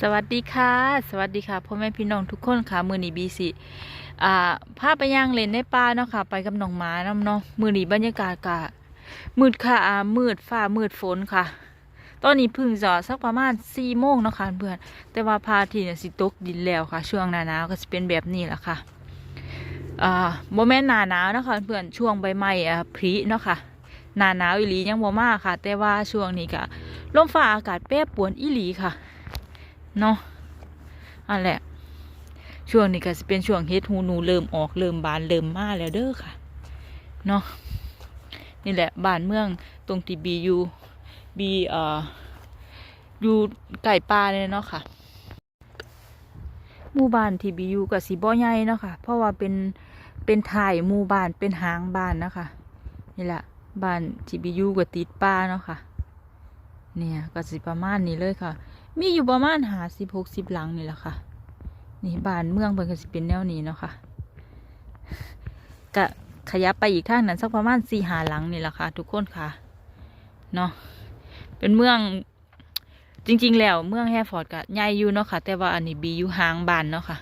สวัสดีค่ะ สวัสดีค่ะพ่อแม่พี่น้องทุกคนค่ะมือนีบีสิอ่าพาไปย่างเล่นในป่าเนาะค่ะ ไปกับน้องหมาน้ำเนาะมือนีบรรยากาศกะมืดค่ะอ่ามืดฟ้ามืดฝนค่ะ ตอนนี้พึ่งจะสักประมาณสี่โมงเนาะค่ะเพื่อนแต่ว่าพาทิตย์เนี่ยสิตกดินแล้วค่ะ ช่วงหน้าหนาวก็จะเป็นแบบนี้แหละค่ะอ่าโมแม่นหนาหนาวเนาะคะเพื่อนช่วงใบไม้อ่าผลิเนาะค่ะหนาหนาวอีหลียังบ่มาค่ะ แต่ว่าช่วงนี้ก็ลมฟ้าอากาศแปรปรวนอีหลีค่ะ เนาะอันแหละ ช่วงนี้ก็จะเป็นช่วงเฮ็ดหูหนูเริ่มออกเริ่มบานเริ่มมาแล้วเด้อค่ะ เนาะนี่แหละบ้านเมืองตรงที่บียูบีเอ่ออยู่ไก่ปลาเลยเนาะค่ะหมู่บ้านที่บียูกับสีบ่อใหญ่เนาะค่ะ เพราะว่าเป็นเป็นถ่ายหมู่บ้านเป็นหางบ้านนะคะนี่แหละบ้านที่บียูกับติดป่าเนาะค่ะ เนี่ยก็สิประมาณนี้เลยค่ะ มีอยู่ประมาณหาสิบหกสิบหลังนี่แหละค่ะ นี่บ้านเมืองเพิ่นก็สิเป็นแนวนี้เนาะค่ะกะขยับไปอีกทางนั้นสักประมาณสี่หาหลังนี่แหละค่ะ ทุกคนค่ะเนาะเป็นเมืองจริง ๆ แล้วเมืองแฮฟอร์ดก็ใหญ่อยู่เนาะค่ะ แต่ว่าอันนี้บีอยู่ห่างบ้านเนาะค่ะ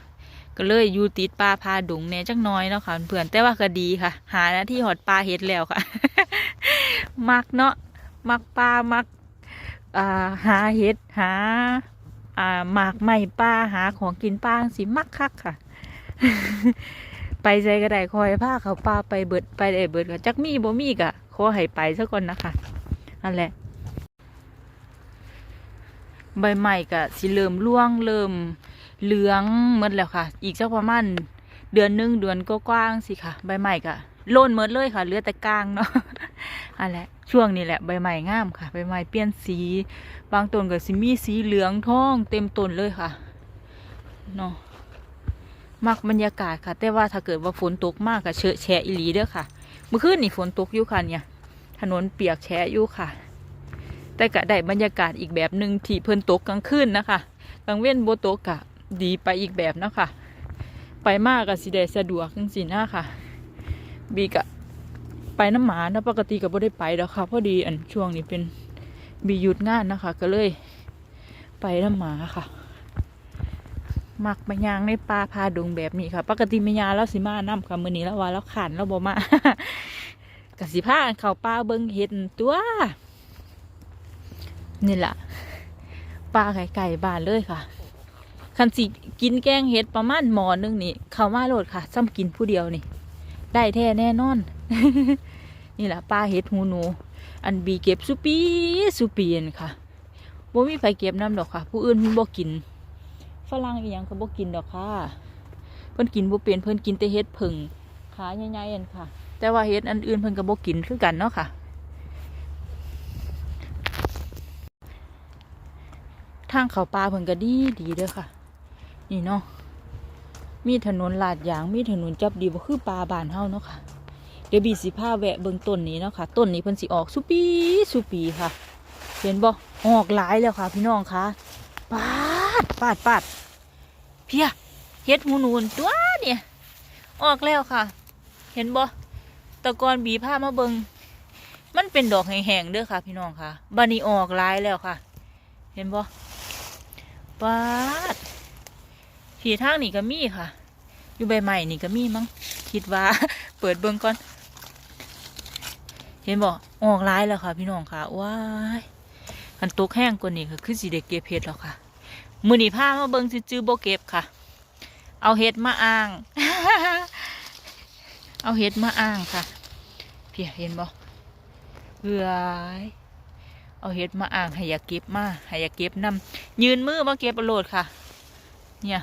ก็เลยอยู่ติดป่าพาดงแน่จักน้อยเนาะค่ะเพื่อนแต่ว่าก็ดีค่ะ หาหน้าที่หอดปลาเห็ดแล้วค่ะ มักเนาะมักปลามัก หาเห็ดหาหมากไม้ป้าหาของกินป้าสิมักคักค่ะ ไปใจก็ได้คอยพาเขาป้าไปเบิดไปได้เบิดก็จักมีบ่มีกะขอให้ไปซะก่อนนะคะนั่นแหละ ใบไม้ก็สิเริ่มร่วงเริ่มเหลืองหมดแล้วค่ะ อีกสักประมาณเดือนหนึงเดือนก็กว้างสิค่ะ ใบไม้ก็โล่นหมดเลยค่ะเหลือแต่กลางเนาะ อันแหละช่วงนี้แหละใบไม้งามค่ะใบไม้เปลี่ยนสี บางต้นก็สิมีสีเหลืองทอง เต็มต้นเลยค่ะเนาะมักบรรยากาศค่ะ แต่ว่าถ้าเกิดว่าฝนตกมากก็เชอะแฉะอีหลีเด้อค่ะ เมื่อคืนนี่ฝนตกอยู่ค่ะเนี่ย ถนนเปียกแฉะอยู่ค่ะ แต่ก็ได้บรรยากาศอีกแบบหนึ่งที่เพิ่นตกกลางคืนนะคะกลางเว้นโบตกกะดีไปอีกแบบเนาะคะไปมากกับสิได้สะดวกจังสินะค่ะ บีกะ ไปน้ำหมานะปกติก็บ่ได้ไปแล้วค่ะ พอดีอันช่วงนี้เป็นบีหยุดงานนะคะ ก็เลย ไปน้ำหมาค่ะ มักไปยางในป่าพาดงแบบนี้ค่ะ ปกติไม่ยาแล้วสิมาน้ำค่ะมือนี้แล้วว่าแล้วขันแล้วบ่มากสิพานเข้าป่าเบิ่งเห็ดตัว นี่แหละปลาไก่ไก่บานเลยค่ะ คันสิกินแกงเห็ดประมาณหมอนึงนี่ เข้ามาโหลดค่ะซ้ำกินผู้เดียวนี่ ได้แท้แน่นอน นี่แหละปลาเห็ดหูหนู อันบีเก็บสุปีสุปีนค่ะบ่มีไฟเก็บน้ำดอกค่ะ ผู้อื่นเพิ่นบ่กินฝรั่งอีหยังก็บ่กินดอกค่ะ เพิ่นกินบ่เป็นเพิ่นกินแต่เห็ดผึ่งขาใหญ่ๆอันค่ะ แต่ว่าเห็ดอันอื่นเพิ่นก็บ่กินคือกันเนาะค่ะทางเขาป่าเพิ่นก็ดีดีเด้อค่ะ นี่เนาะ มีถนนลาดยาง มีถนนจับดีบ่คือป่าบานเฮาเนาะค่ะ เดี๋ยวบีสิพาแวะเบิ่งต้นนี้เนาะค่ะ ต้นนี้เพิ่นสิออกสุปีสุปีค่ะ เห็นบ่ออกหลายแล้วค่ะ พี่น้องคะปาดปาดปาดเพียเฮ็ดหูนูนตัวเนี่ยออกแล้วค่ะ เห็นบ่ตะกอนบีพามาเบิงมันเป็นดอกแห้งๆเด้อค่ะ พี่น้องค่ะบานี้ออกลายแล้วค่ะ เห็นบ่ปาด ผีทางนี่ก็มีค่ะ อยู่ใบใหม่นี่ก็มีมั้งคิดว่า เปิดเบิ่งก่อน เห็นบ่ออกหลายแล้วค่ะ พี่น้องค่ะว้ายคันตกแห้งกว่านี้ก็คือสิได้เก็บเห็ดแล้วค่ะ มือหนีผ้ามาเบิ่งจื้อๆบ่เก็บค่ะ เอาเห็ดมาอ้าง เอาเห็ดมาอ้างค่ะเพียเห็นบ่เฮ้ยเอาเห็ดมาอ้างให้ยาเก็บมาให้ยาเก็บนำยืนมือมาเก็บโหลดค่ะ เนี่ย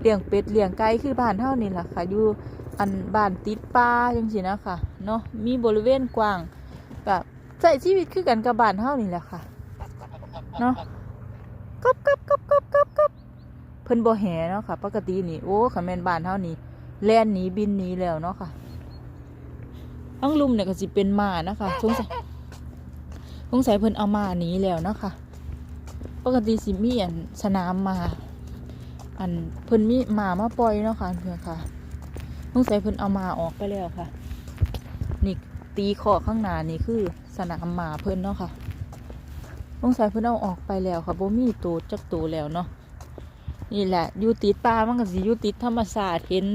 เลี้ยงเป็ดเลี้ยงไก่คือบ้านเท่านี่แหละค่ะอยู่อันบ้านติดป่าจังซี่นะค่ะเนาะมีบริเวณกว้างแบบใช้ชีวิตคือกันกับบ้านเฮานี่แหละค่ะเนาะกบกบกบกบกบกบเพิ่นบ่แห่เนาะค่ะ ปกตินี่โอ้คันแม่นบ้านเฮานี่แล่นหนีบินหนีแล้วเนาะค่ะทั้งลุมเนี่ยก็สิเป็นหมานะคะสงสัย สงสัยเพิ่นเอามาหนีแล้วเนาะค่ะ ปกติสิมีอันสนามมา อันเพิ่นมีหมามาปล่อยเนาะค่ะเพื่อนค่ะสงสัยเพิ่นเอามาออกไปแล้วค่ะ นี่ตีขอข้างหน้านี่คือสนามหมาเพิ่นเนาะค่ะสงสัยเพิ่นเอาออกไปแล้วค่ะบ่มีตัวจักตัวแล้วเนาะนี่แหละอยู่ติดป่ามันก็สิอยู่ติดธรรมชาติเห็น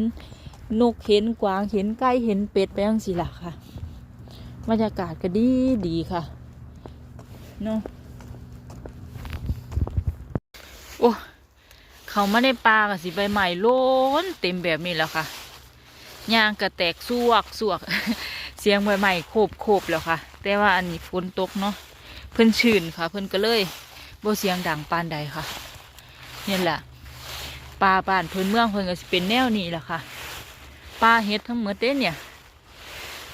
นกเห็นกวางเห็นไก่เห็นเป็ดไปจังซี่ล่ะค่ะบรรยากาศก็ดีดีค่ะ เนาะโอ้เขามาในป่ากับสิใบใหม่ล้นเต็มแบบนี้แล้วค่ะยางกระแตกสวกสวก เสียงใบใหม่โคบโคบแล้วค่ะ แต่ว่าอันนี้ฝนตกเนาะเพิ่นชื่นค่ะ เพิ่นก็เลยโบเสียงดังปานใดค่ะนี่แหละป่าบ้านเพิ่นเมืองเพิ่นก็สิเป็นแนวนี้แหละค่ะป่าเฮ็ดทั้งหมดเด้เนี่ย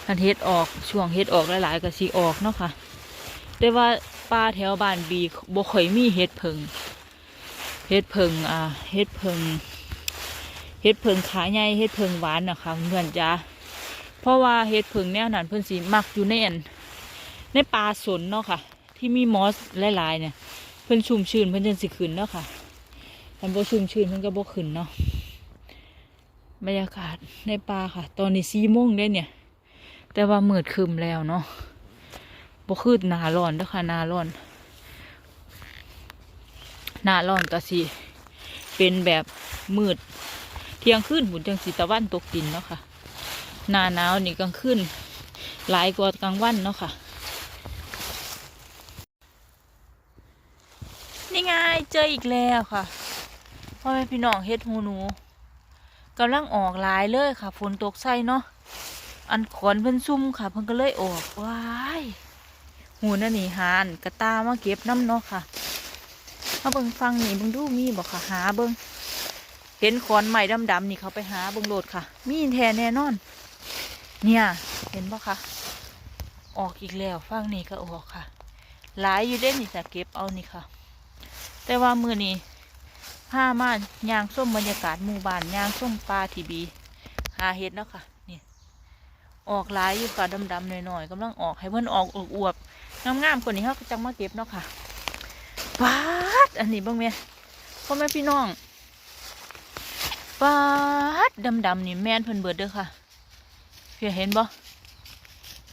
คันเฮ็ดออกช่วงเฮ็ดออกหลายๆก็สิออกเนาะค่ะแต่ว่า ป่าแถวบ้านบีบ่ค่อยมีเฮ็ดเพิงเฮ็ดเพิงอ่าเฮ็ดเพิงเฮ็ดเพิงขาใหญ่เฮ็ดเพิงหวานนะคะเพื่อนจ้าเพราะว่าเฮ็ดเพิงแนวนั้นเพิ่นสิมักอยู่ในอันในป่าสนเนาะค่ะ ที่มีมอสหลายๆเนี่ย เพิ่นชุ่มชื้นเพิ่นจังสิขึ้นเนาะค่ะมันบ่ชุ่มชื้นเพิ่นก็บ่ขึ้นเนาะบรรยากาศในป่าค่ะ ตอนนี้4โมงได้เนี่ย แต่ว่ามืดคึมแล้วเนาะ บ่คือหนาร้อนด้อค่ะหนาร้อนหนาร้อนก็สิเป็นแบบมืด เที่ยงคืนหุ่นจังสีตะวันตกดินเนาะค่ะหนาหนาวนี่กลางคืนหลายกว่ากลางวันเนาะค่ะ นี่ไงเจออีกแล้วค่ะพ่อแม่พี่น้องเฮ็ดหูหนูกำลังออกหลายเลยค่ะฝนตกใส่เนาะอันขอนเพิ่นซุ่มค่ะเพิ่นก็เลยออกว้าย หูนั่นนี่หานกระตามาเก็บน้ำเนาะค่ะมาเบิ่งฟังนี่เบิ่งดูมีบอกค่ะ หาเบิ่งเห็นขอนใหม่ดำๆนี่เขาไปหาเบิ่งโหลดค่ะ มีแท้แน่นอน เนี่ย เห็นปะค่ะ ออกอีกแล้วฟังนี่ก็ออกค่ะ หลายอยู่เด่นนี่จะเก็บเอานี่ค่ะ แต่ว่ามือนี้ผ้ามานยางส้มบรรยากาศหมู่บ้านยางส้มปลาทีบี หาเห็ดเนาะค่ะนี่ออกหลายอยู่ค่ะดำๆหน่อยๆกำลังออกให้เพื่อนออกอวบ งามๆกว่านี้เขาก็จังมาเก็บเนาะค่ะปาดอันนี้บ้างแม่พ่อแม่พี่น้องปาดดำดำๆนี่แม่นเพิ่นเบิดเด้อค่ะเพี่เห็นบ่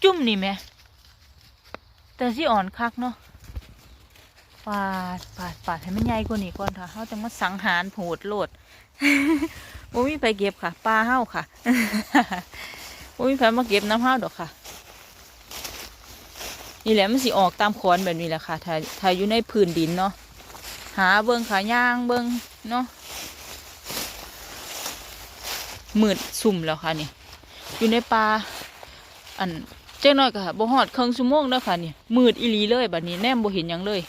จุ่มนี่แม่แต่สิอ่อนคักเนาะปาดปาดปาดให้มันใหญ่กว่านี้ก่อนค่ะเฮาจังมาสังหารโหดโลดบ่มีไปเก็บค่ะปลาเฮาค่ะบ่มีไปมาเก็บน้ำเฮาดอกค่ะ นี่แหละมันสิออกตามขอนแบบนี้แหละค่ะถ้าถ้าอยู่ในพื้นดินเนาะหาเบิงขาย่างเบิงเนาะมืดสุ่มแล้วค่ะนี่ อยู่ในป่าอันเจ้าน้อยก็บ่ฮอดครึ่งชั่วโมงแล้วค่ะนี่มืดอีหลีเลยบัดนี้แนมบ่เห็นยังเลย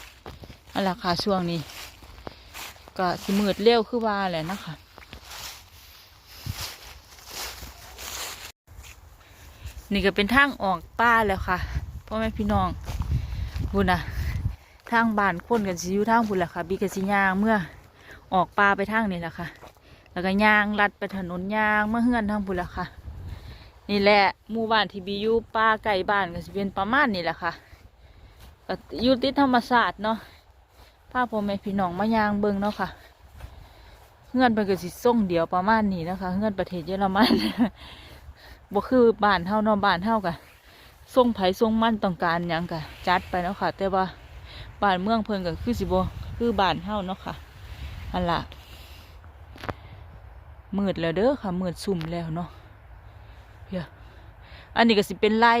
อันละค่ะช่วงนี้ก็สิมืดเร็วคือว่าแหละนะคะนี่ก็เป็นทางออกป่าแล้วค่ะ พ่อแม่พี่น้องบุญนะทางบ้านคนกันสิอยู่ทางบุญแหละค่ะบีกับสิยางเมื่อออกป่าไปทางนี่แหละค่ะ แล้วก็ยางลัดไปถนนยางเมื่อเฮือนทางบุญแหละค่ะ นี่แหละหมู่บ้านที่บีอยู่ป่าไก่บ้านก็สิเป็นประมาณนี่แหละค่ะก็อยู่ติดธรรมศาสตร์เนาะพาพ่อแม่พี่น้องมายางเบิ่งเนาะค่ะเฮือนเป็นกสิส่งเดียวประมาณนี้นะคะเฮือนประเทศเยอรมันบ่คือบ้านเฮานาะบ้านเฮากันะส่งไผส่งมั่นต้องการยังกะจัดไปเนาะค่ะ แต่ว่าบ้านเมืองเพิ่นก็คือสิบคือบ้านเฮาเนาะค่ะอันละมืดแล้วเด้อค่ะมืดซุ่มแล้วเนาะเพียอันนี้ก็สิเป็นไร่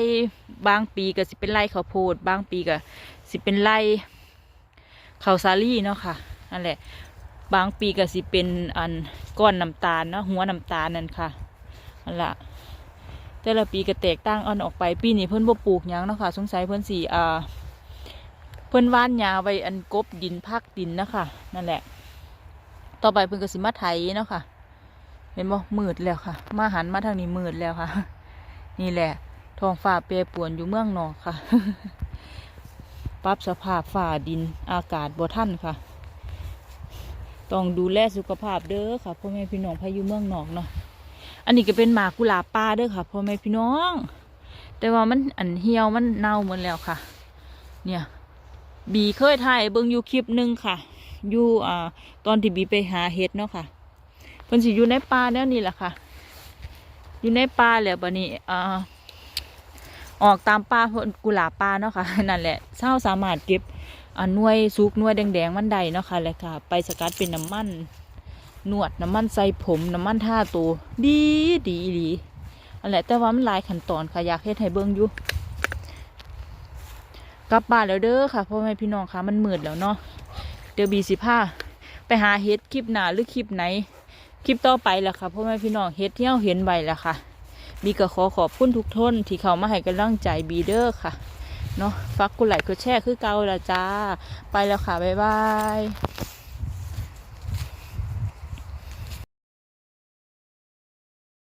บางปีก็สิเป็นไร่ข้าวโพด บางปีก็สิเป็นไร่ข้าวสาลี่เนาะค่ะนั่นแหละ บางปีก็สิเป็นอันก้อนน้ำตาลเนาะหัวน้ำตาลนั่นค่ะอันล่ะ แต่ละปีก็แตกต่างอันออกไป ปีนี้เพิ่นบ่ปลูกหยังเนาะค่ะ สงสัยเพิ่นสิอ่า เพิ่นว่านหญ้าไว้อันกบดินพักดินนะคะนั่นแหละ ต่อไปเพิ่นก็สิมาไถเนาะค่ะ เห็นบ่มืดแล้วค่ะ มาหันมาทางนี้มืดแล้วค่ะ นี่แหละท้องฟ้าเปรปรวนอยู่เมืองนอกค่ะ ปรับสภาพฝ่าดินอากาศบ่ทันค่ะ ต้องดูแลสุขภาพเด้อค่ะพ่อแม่พี่น้องพายุเมืองนอกเนาะ อันนี้ก็เป็นหมากกุหลาบป่าด้อค่ะพ่อแม่พี่น้อง แต่ว่ามันอันเหี่ยวมันเน่าหมดแล้วค่ะ เนี่ย บีเคยถ่ายเบิ่งอยู่คลิปหนึ่งค่ะ อยู่อ่าตอนที่บีไปหาเห็ดเนาะค่ะเพิ่นสิอยู่ในป่าแนวนี้แหละค่ะ อยู่ในป่าแล้วบัดนี้อ่าออกตามป่าเพิ่นกุหลาบป่าเนาะค่ะนั่นแหละเช้าสามารถเก็บอ่าหน่วยสุกหน่วยแดงๆมันได้เนาะค่ะแล้วค่ะ ไปสกัดเป็นน้ำมัน นวดน้ำมันใส่ผมน้ำมันท่าตัวดีดีดีอันแหละแต่ว่ามันหลายขั้นตอนค่ะอยากเฮ็ดให้เบิ่งอยู่กลับบ้านแล้วเด้อค่ะพ่อแม่พี่น้องค่ะมันมืดแล้วเนาะเดี๋ยวบีสิพาไปหาเฮ็ดคลิปหนาหรือคลิปไหน คลิปต่อไปแหละค่ะพ่อแม่พี่น้องเฮ็ดที่เราเห็นไว้แล้วค่ะ บีก็ขอขอบคุณทุกท่นที่เขามาให้กำลังใจบีเด้อค่ะเนาะฝากกดไลค์กดแชร์คือเก่าละจ้า ไปแล้วค่ะ บ๊ายบาย